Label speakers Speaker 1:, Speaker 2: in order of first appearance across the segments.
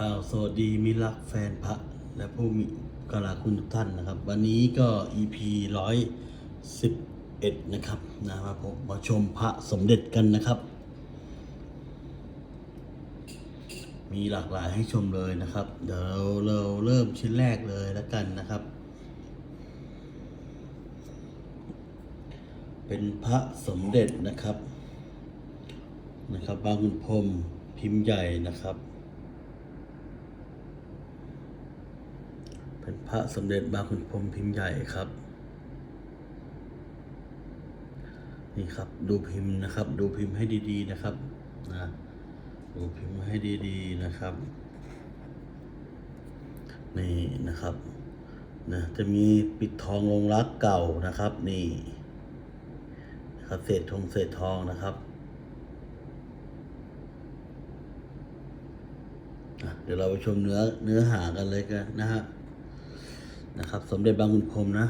Speaker 1: กล่าวสวัสดีมิตรรักแฟนพระและผู้มีกราคุณทุกท่านนะครับ วันนี้ก็ EP ร้อยสิบเอ็ดนะครับนะครับผมมาชมพระสมเด็จกันนะครับ มีหลากหลายให้ชมเลยนะครับ เดี๋ยวเราเราเริ่มชิ้นแรกเลยแล้วกันนะครับ เป็นพระสมเด็จนะครับนะครับบางขุนพรมพิมพ์ใหญ่นะครับ เป็น พระสมเด็จบางขุนพรมพิมพ์ใหญ่ครับ นี่ครับดูพิมพ์นะครับ ดูพิมพ์ให้ดีๆนะครับนะดูพิมพ์ให้ดีๆนะครับ นี่นะครับนะจะมีปิดทองลงรักเก่านะครับ นี่นะครับเศษทองเศษทองนะครับเดี๋ยวเราไปชมเนื้อเนื้อหากันเลยกันนะฮะ นะครับ สมเด็จบางขุนพรมนะ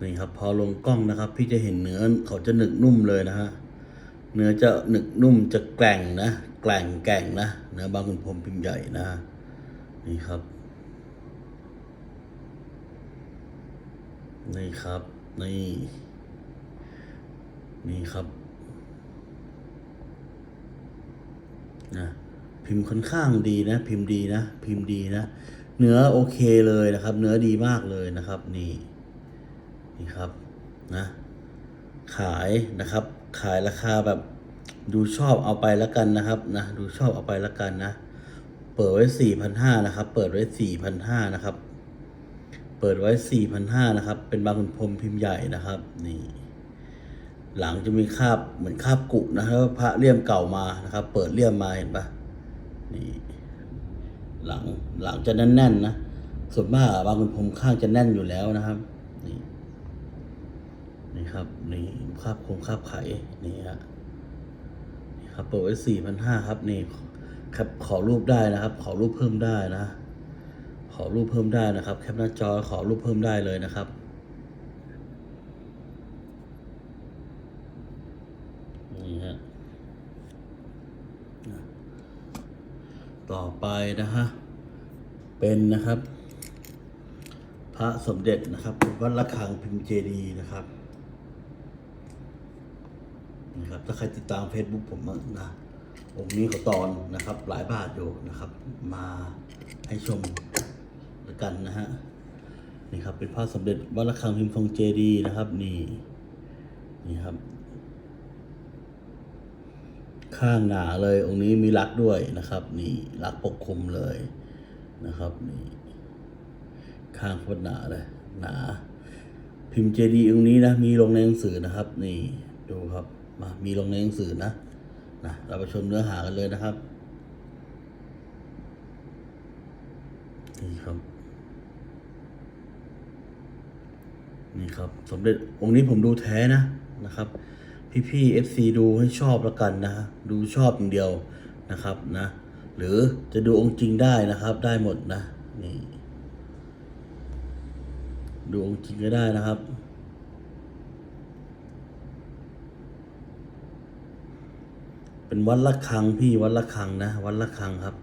Speaker 1: นี่ครับพอลงกล้องนะครับ พี่จะเห็นเนื้อเขาจะหนึกนุ่มเลยนะฮะเนื้อจะหนึกนุ่มจะแกร่งนะแกร่งแกร่งนะเนื้อบางขุนพรมพิมพ์ใหญ่นะฮะนี่ครับนี่ครับนี่นี่ครับนะพิมพ์ค่อนข้างดีนะ พิมพ์ดีนะ พิมพ์ดีนะ เนื้อโอเคเลยนะครับ เนื้อดีมากเลยนะครับ นี่นี่ครับนะขายนะครับ ขายราคาแบบดูชอบเอาไปแล้วกันนะครับนะดูชอบเอาไปแล้วกันนะ เปิดไว้สี่พันห้านะครับ เปิดไว้สี่พันห้านะครับ เปิดไว้สี่พันห้านะครับ เป็นบางขุนพรมพิมพ์ใหญ่นะครับ นี่ หลังจะมีคาบเหมือนคาบกุนะครับพระเลี่ยมเก่ามานะครับ เปิดเลี่ยมมาเห็นปะนี่ หลังหลังจะแน่นๆนะส่วนมากบางคนผมข้างจะแน่นอยู่แล้วนะครับ นี่นี่ครับนี่คราบคงคาบไข่นี่ฮะนี่ครับเปิดไว้สี่พันห้าครับ นี่ครับขอรูปได้นะครับ ขอรูปเพิ่มได้นะ ขอรูปเพิ่มได้นะครับ แคปหน้าจอขอรูปเพิ่มได้เลยนะครับ นี่ฮะอะ ต่อไปนะฮะ เป็นนะครับ พระสมเด็จนะครับวัดระฆังพิมพ์เจดีนะครับนะครับ ถ้าใครติดตาม Facebook ผมนะองค์นี้เขาตอนนะครับ หลายบาทอยู่นะครับ มาให้ชมแล้วกันนะฮะนี่ครับเป็นพระสมเด็จวัดระฆังพิมพ์ทองเจดีนะครับ นี่นี่ครับ ข้างหนาเลยองค์นี้มีรักด้วยนะครับ นี่รักปกคลุมเลยนะครับนี่ข้างโคตรหนาเลยหนา พิมพ์เจดีย์องค์นี้นะมีลงในหนังสือนะครับ นี่ดูครับมามีลงในหนังสือนะนะเราไปชมเนื้อหากันเลยนะครับนี่ครับนี่ครับ สมเด็จองค์นี้ผมดูแท้นะนะครับ พี่พี่เอฟซีดูให้ชอบแล้วกันนะ ดูชอบอย่างเดียวนะครับนะ หรือจะดูองค์จริงได้นะครับได้หมดนะนี่ดูองค์จริงก็ได้นะครับ เป็นวัดละคังพี่วัดละคังนะ วัดละคังครับ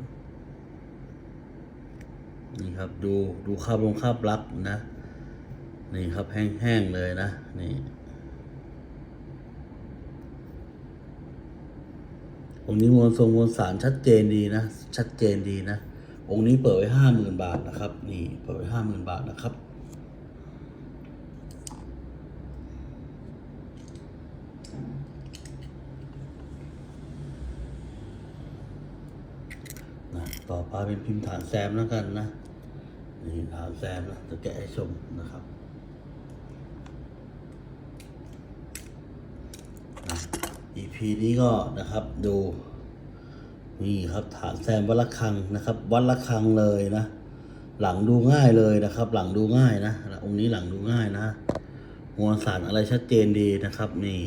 Speaker 1: นี่ครับดูดูคราบลงคราบลักนะ นี่ครับแห้งๆเลยนะนี่ องค์นี้มวลทรงมวลสารชัดเจนดีนะ ชัดเจนดีนะ องค์นี้เปิดไว้ห้าหมื่นบาทนะครับ นี่เปิดไว้ห้าหมื่นบาทนะครับนะต่อไปเป็นพิมพ์ฐานแซมแล้วกันนะ นี่ฐานแซมนะจะแกะให้ชมนะครับนะ EP นี้ก็นะครับดูนี่ครับฐานแซมวัดละคังนะครับ วัดละคังเลยนะ หลังดูง่ายเลยนะครับ หลังดูง่ายนะองค์นี้หลังดูง่ายนะมวลสารอะไรชัดเจนดีนะครับนี่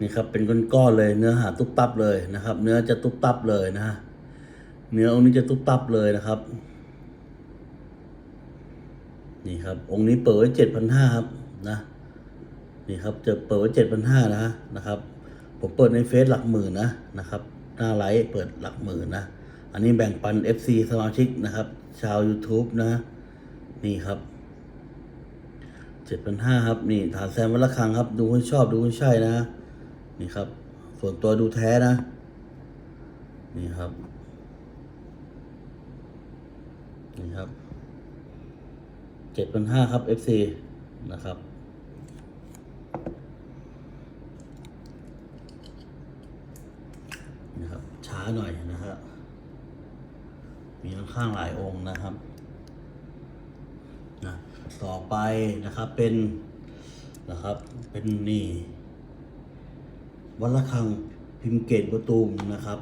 Speaker 1: นี่ครับเป็นก้อนๆเลยเนื้อหาตุ๊บตับเลยนะครับ เนื้อจะตุ๊บตับเลยนะฮะเนื้อองค์นี้จะตุ๊บตับเลยนะครับ นี่ครับ องค์นี้เปิดไว้เจ็ดพันห้าครับนะนี่ครับจะเปิดไว้เจ็ดพันห้านะนะครับ ผมเปิดในเฟซหลักหมื่นนะนะครับหน้าไลฟ์เปิดหลักหมื่นนะ อันนี้แบ่งปัน FC สมาชิกนะครับ ชาว YouTube นะ นี่ครับเจ็ดพันห้าครับ นี่ฐานแซมวัดละครังครับ ดูให้ชอบดูให้ใช่นะ นี่ครับ ส่วนตัวดูแท้นะ นี่ครับ นี่ครับ เจ็ดพันห้าครับ FC นะครับ นะครับ ช้าหน่อยนะครับมีค่อนข้างหลายองค์นะครับนะต่อไปนะครับเป็นนะครับ เป็นนี่วัดระฆังพิมพ์เกตประตูมนะครับ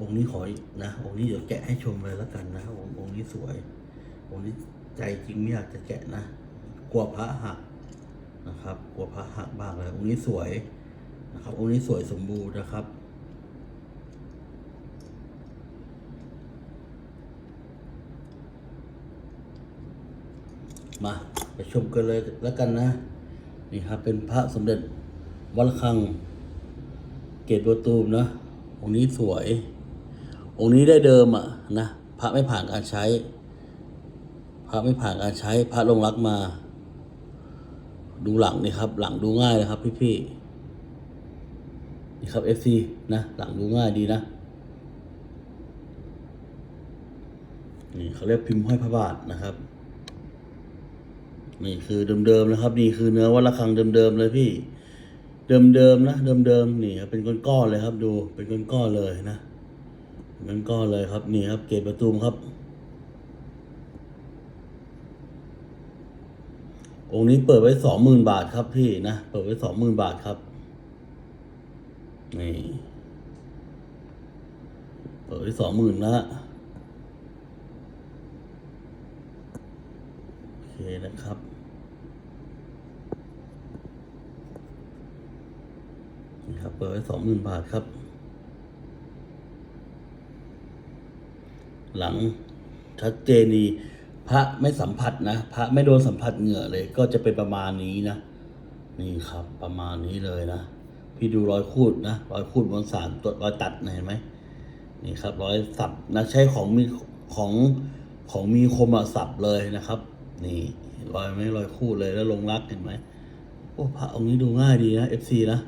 Speaker 1: องค์นี้ขออีกนะองค์นี้เดี๋ยวแกะให้ชมเลยแล้วกันนะองค์องค์นี้สวย องค์นี้ใจจริงไม่อยากจะแกะนะกลัวพระหักนะครับกลัวพระหักบ้างเลยองค์นี้สวยนะครับองค์นี้สวยสมบูรณ์นะครับมาไปชมกันเลยแล้วกันนะ นี่ครับเป็นพระสมเด็จวัดระฆัง เกตประตูมนะองค์นี้สวย องค์นี้ได้เดิมอะนะพระไม่ผ่านการใช้ พระไม่ผ่านการใช้ พระลงรักมา ดูหลังนี่ครับ หลังดูง่ายนะครับ พี่ๆนี่ครับ FC นะหลังดูง่ายดีนะนี่เขาเรียกพิมพ์ห้อยพระบาทนะครับนี่คือเดิมๆนะครับ นี่คือเนื้อวัดระฆังเดิมๆเลยพี่ เดิมๆนะเดิมๆนี่ครับเป็นก้อนๆเลยครับ ดูเป็นก้อนๆเลยนะ เป็นก้อนเลยครับนี่ครับเกตประตูมครับ องค์นี้เปิดไว้สองหมื่นบาทครับพี่นะ เปิดไว้สองหมื่นบาทครับ นี่ เปิดไว้สองหมื่นละโอเคนะครับนี่ครับเปิดไว้สองหมื่นบาทครับ หลังชัดเจนดีพระไม่สัมผัสนะพระไม่โดนสัมผัสเหงื่อเลย ก็จะเป็นประมาณนี้นะ นี่ครับประมาณนี้เลยนะ พี่ดูรอยคูดนะรอยคูดบนสารตัวรอยตัดเห็นไหมนี่ครับรอยสับนะใช้ของมีของของมีคมอะสับเลยนะครับ นี่รอยไหมรอยคูดเลยแล้วลงรักเห็นไหมโอ้พระองค์นี้ดูง่ายดีนะ FC นะ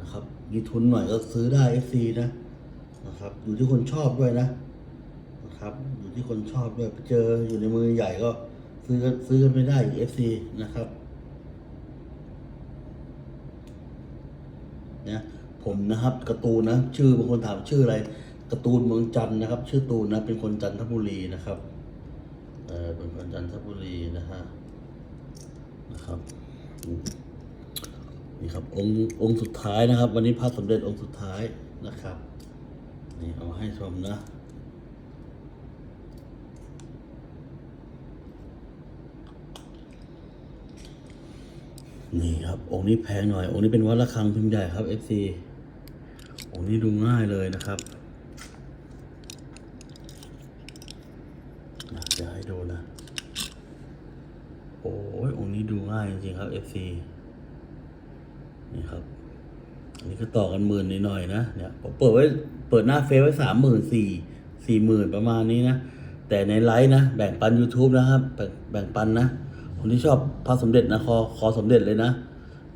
Speaker 1: นะครับ มีทุนหน่อยก็ซื้อได้ FC นะนะครับ อยู่ที่คนชอบด้วยนะนะครับ อยู่ที่คนชอบด้วยไปเจออยู่ในมือใหญ่ก็ซื้อกันซื้อกันไม่ได้อยู่ FC นะครับนะผมนะครับการ์ตูนนะชื่อบางคนถามชื่ออะไรการ์ตูนเมืองจันนะครับ ชื่อตูนนะเป็นคนจันทบุรีนะครับเออเป็นคนจันทบุรีนะฮะนะครับ นี่ครับองค์องค์สุดท้ายนะครับ วันนี้พระสมเด็จองค์สุดท้ายนะครับนี่เอาให้ชมนะนี่ครับ องค์นี้แพงหน่อย องค์นี้เป็นวัดระฆังพิมพ์ใหญ่ครับ FC องค์นี้ดูง่ายเลยนะครับนะเดี๋ยวให้ดูนะ โอ้ยองค์นี้ดูง่ายจริงๆครับ FC นี่ครับ อันนี้ก็ต่อกันหมื่นนิดหน่อยนะเนี่ยผมเปิดไว้เปิดหน้าเฟซไว้สามหมื่นสี่สี่หมื่นประมาณนี้นะ แต่ในไลฟ์นะแบ่งปัน YouTube นะครับแบ่งแบ่งปันนะคนที่ชอบพระสมเด็จนะคอคอสมเด็จเลยนะ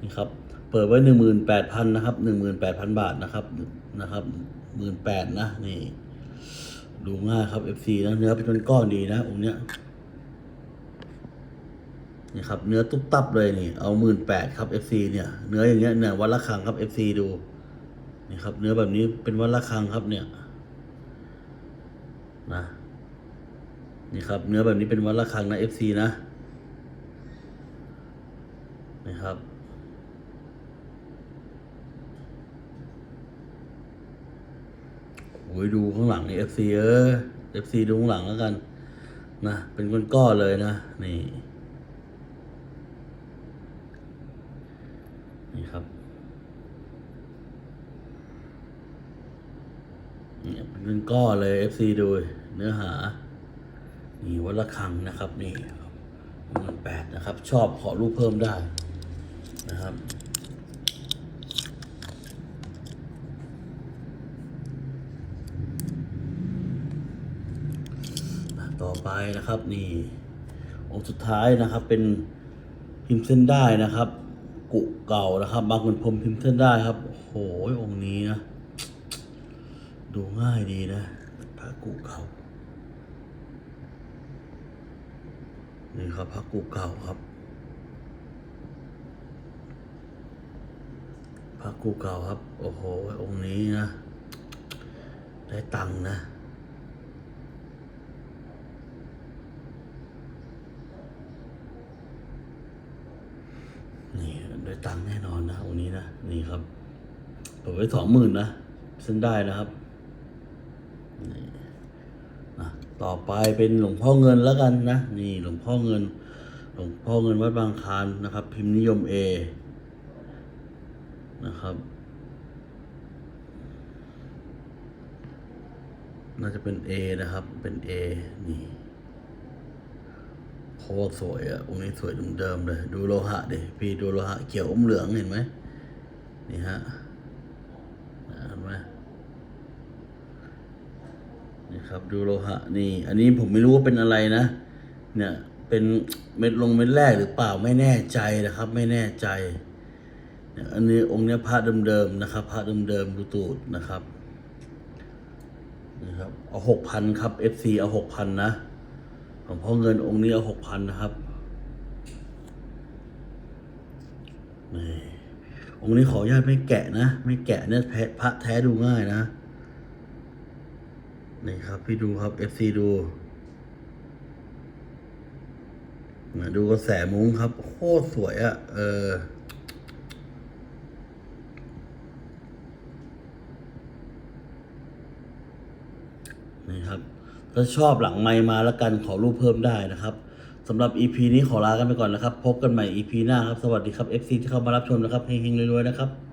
Speaker 1: นี่ครับเปิดไว้หนึ่งหมื่นแปดพันนะครับหนึ่งหมื่นแปดพันบาทนะครับนะครับหมื่นแปดนะนี่ ดูง่ายครับ FC นะเนื้อเป็นก้อนดีนะองค์เนี้ย นี่ครับเนื้อตุ๊บตับเลยนี่ เอาหมื่นแปดครับ FC เนี่ยเนื้ออย่างเงี้ยเนี่ยวันละครังครับ FC ดูนี่ครับ เนื้อแบบนี้เป็นวันละครังครับเนี่ยนะนี่ครับ เนื้อแบบนี้เป็นวันละครังนะ FC นะนี่ครับโอ้ยดูข้างหลังนี่ FC เออ FC ดูข้างหลังแล้วกัน นะเป็นก้อนๆเลยนะนี่ครับ เนี่ยเป็นก้อเลย FC ดูเนื้อหา นี่วัดระฆังนะครับ นี่หมื่นแปดนะครับ ชอบขอรูปเพิ่มได้นะครับต่อไปนะครับนี่องค์สุดท้ายนะครับเป็นพิมพ์เส้นได้นะครับ กุเก่านะครับ บางคนพรมพิมพ์เส้นได้ครับโอ้โหองค์นี้นะ ดูง่ายดีนะพระกุเก่า นี่ครับพระกุเก่าครับพระกุเก่าครับ โอ้โห องค์นี้นะ ได้ตังค์นะนี่ได้ตังค์แน่นอนนะองค์นี้นะ นี่ครับเปิดไว้สองหมื่นนะเส้นได้นะครับนี่นะ ต่อไปเป็นหลวงพ่อเงินแล้วกันนะนี่หลวงพ่อเงิน หลวงพ่อเงินวัดบางคานนะครับ พิมพ์นิยมเอนะครับน่าจะเป็น A นะครับ เป็น A นี่โคตรสวยอะองค์นี้สวยเดิมๆเลย ดูโลหะดิ พี่ดูโลหะเขียวอมเหลืองเห็นไหมนี่ฮะนะเห็นไหม นี่ครับ ดูโลหะนี่ อันนี้ผมไม่รู้ว่าเป็นอะไรนะ เนี่ย เป็นเม็ดลงเม็ดแรกหรือเปล่าไม่แน่ใจนะครับ ไม่แน่ใจเนี่ยอันนี้องค์เนี้ยพระเดิมๆนะครับพระเดิมๆดูตูดนะครับนะครับเอาหกพันครับ FC เอาหกพันนะหลวงพ่อเงินองค์นี้เอาหกพันนะครับนี่องค์นี้ขออนุญาตไม่แกะนะ ไม่แกะเนี่ยพระแท้ดูง่ายนะ นี่ครับพี่ดูครับ FC ดู มาดูกระแสมุ้งครับ โคตรสวยอะ่ะ เออ นี่ครับ ถ้าชอบหลังไมมาแล้วกันขอรูปเพิ่มได้นะครับสำหรับ EP นี้ขอลากันไปก่อนนะครับ พบกันใหม่ EP หน้าครับ สวัสดีครับ FC ที่เข้ามารับชมนะครับเฮงๆรวยๆนะครับ